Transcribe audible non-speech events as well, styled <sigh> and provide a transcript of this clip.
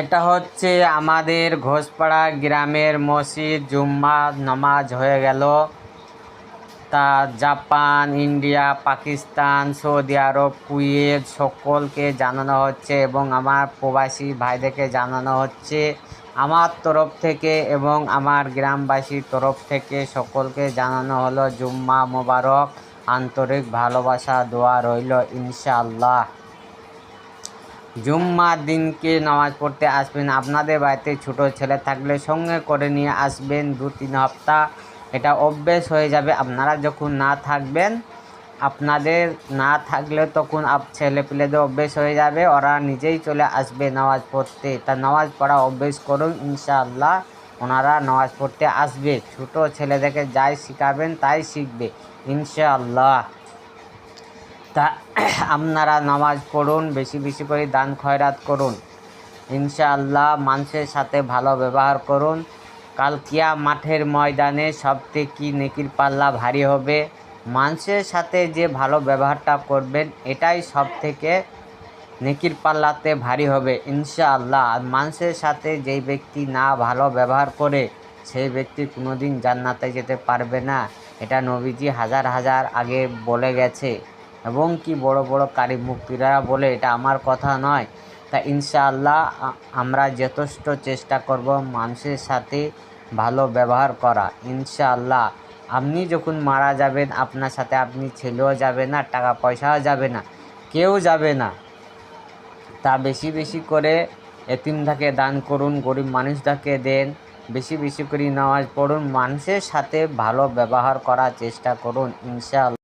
এটা হচ্ছে আমাদের ঘোষপাড়া গ্রামের মসজিদ, জুম্মা নামাজ হয়ে গেল। তা Japan, India, Pakistan, Saudi Arab, Kuwait সকলকে জানানো হচ্ছে এবং আমার প্রবাসী ভাইদেরকে জানানো হচ্ছে। আমার তরফ থেকে এবং আমার গ্রামবাসীর তরফ থেকে সকলকে জানানো হলো জুম্মা মোবারক। আন্তরিক ভালোবাসা, দোয়া রইল ইনশাআল্লাহ। জুম্মার দিনকে নামাজ পড়তে আসবেন। আপনাদের বাড়িতে ছোট ছেলে থাকলে সঙ্গে করে নিয়ে আসবেন দু তিন সপ্তাহ এটা অভ্যেস হয়ে যাবে। আপনারা যখন না থাকবেন, আপনাদের না থাকলে তখন আপ ছেলে পেলেদের অভ্যেস হয়ে যাবে। ওরা নিজেই চলে আসবে নামাজ পড়তে। তা নামাজ পড়া অভ্যেস করুন, ইনশাআল্লাহ। ওনারা নামাজ পড়তে আসবে। ছোট ছেলেদেরকে যাই শিখাবেন, তাই শিখবে, ইনশাআল্লাহ। তা <clears throat> আপনারা নামাজ পড়ুন, বেশি বেশি করে দান খয়রাত করুন। ইনশাআল্লাহ মানুষের সাথে ভালো ব্যবহার করুন। কাল কিয়া মাঠের ময়দানে সবথেকে নেকির পাল্লা ভারী হবে? মানুষের সাথে যে ভালো ব্যবহারটা করবেন, এটাই সব থেকে নেকির পাল্লাতে ভারী হবে, ইনশাআল্লাহ। আর মানুষের সাথে যেই ব্যক্তি না ভালো ব্যবহার করে, সেই ব্যক্তি কোনোদিন জান্নাতে যেতে পারবে না। এটা নবীজি হাজার হাজার আগে বলে গেছে। এবং কি বড় বড় কারি মুক্তিরা বলে, এটা আমার কথা নয়। তা ইনশাআল্লাহ আমরা যথেষ্ট চেষ্টা করব মানুষের সাথে ভালো ব্যবহার করা। ইনশাআল্লাহ, আপনি যখন মারা যাবেন, আপনার সাথে আপনি ছেলেও যাবে না টাকা পয়সাও যাবে না, কেউ যাবে না। তা বেশি বেশি করে এতিমটাকে দান করুন, গরিব মানুষটাকে দেন, বেশি বেশি করে নামাজ পড়ুন, মানুষের সাথে ভালো ব্যবহার করার চেষ্টা করুন, ইনশাআল্লাহ।